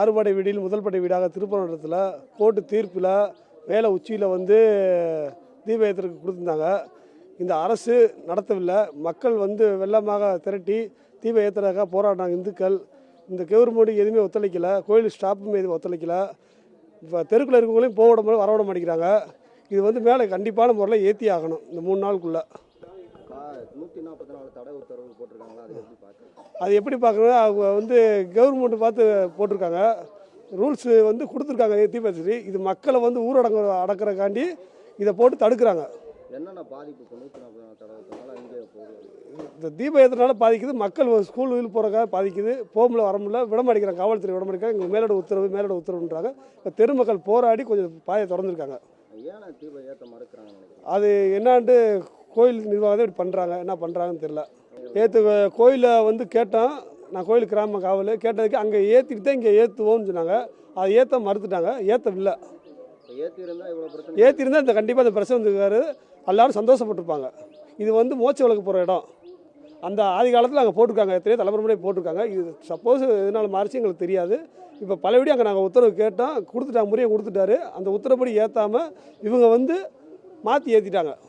ஆறுபடை வீடில் முதல் படை வீடாக திருப்பரங்குன்றத்தில் கோர்ட்டு தீர்ப்பில் மேலே உச்சியில் வந்து தீப கொடுத்துருந்தாங்க. இந்த அரசு நடத்தவில்லை. மக்கள் வந்து வெள்ளமாக திரட்டி தீப ஏற்றுறதுக்காக போராடினாங்க இந்துக்கள். இந்த கவர்மெண்ட்டு எதுவுமே ஒத்துழைக்கல. கோயில் ஸ்டாஃபும் எதுவும் ஒத்துழைக்கல. இப்போ தெருக்குள்ள இருக்கவங்களையும் போக விட வர விட மாட்டேங்கிறாங்க. இது வந்து மேலே கண்டிப்பான முறையில் ஏற்றி ஆகணும். இந்த மூணு நாளுக்குள்ளே. நூற்றி நாற்பத்தி நாலு தடை உத்தரவு போட்டிருக்காங்களா? அது எப்படி பார்க்குறீங்க? அது எப்படி பார்க்கணும் அவங்க வந்து கவர்மெண்ட் பார்த்து போட்டிருக்காங்க. ரூல்ஸ் வந்து கொடுத்துருக்காங்க தீபத்திரி இது மக்களை வந்து ஊரடங்கு அடக்கிறக்காண்டி இதை போட்டு தடுக்கிறாங்க. என்னென்ன பாதிப்பு நூற்றி நாற்பத்தி நாலு தடை உத்தரவுனால இங்கே போகுது? இந்த தீப ஏற்றனால பாதிக்குது மக்கள் ஸ்கூல் வீல் போகிறக்காக பாதிக்குது போகல வர முடியல விட மாட்டேங்கிறாங்க காவல்துறை விட மாட்டேங்கிறாங்க எங்களுக்கு மேலோட உத்தரவு மேலோட உத்தரவுன்றாங்க. இப்போ தெருமக்கள் போராடி கொஞ்சம் பாயை திறந்துருக்காங்க. அது என்னான்ட்டு கோயில் நிர்வாகத்தை இப்படி பண்ணுறாங்க என்ன பண்ணுறாங்கன்னு தெரில ஏற்று கோயிலை வந்து கேட்டோம். நான் கோயில் கிராம காவல். கேட்டதுக்கு அங்கே ஏற்றிட்டு தான் இங்கே ஏற்றுவோம்னு சொன்னாங்க. அதை ஏற்ற மறுத்துட்டாங்க. ஏற்றவில்லை ஏற்றிருந்தால் இந்த கண்டிப்பாக இந்த பிரச்சனை வந்துருக்காரு. எல்லாரும் சந்தோஷப்பட்டிருப்பாங்க. இது வந்து மோச்ச விளக்கு போகிற இடம். அந்த ஆதி காலத்தில் அங்கே போட்டிருக்காங்க. எத்தனையோ தலைமுறை முறை போட்டிருக்காங்க. இது சப்போஸ் எதனால் மாறிச்சு எங்களுக்கு தெரியாது. இப்போ பழையபடி அங்கே நாங்கள் உத்தரவு கேட்டோம். கொடுத்துட்டாங்க முறையை கொடுத்துட்டாரு. அந்த உத்தரப்படி ஏற்றாமல் இவங்க வந்து மாற்றி ஏற்றிட்டாங்க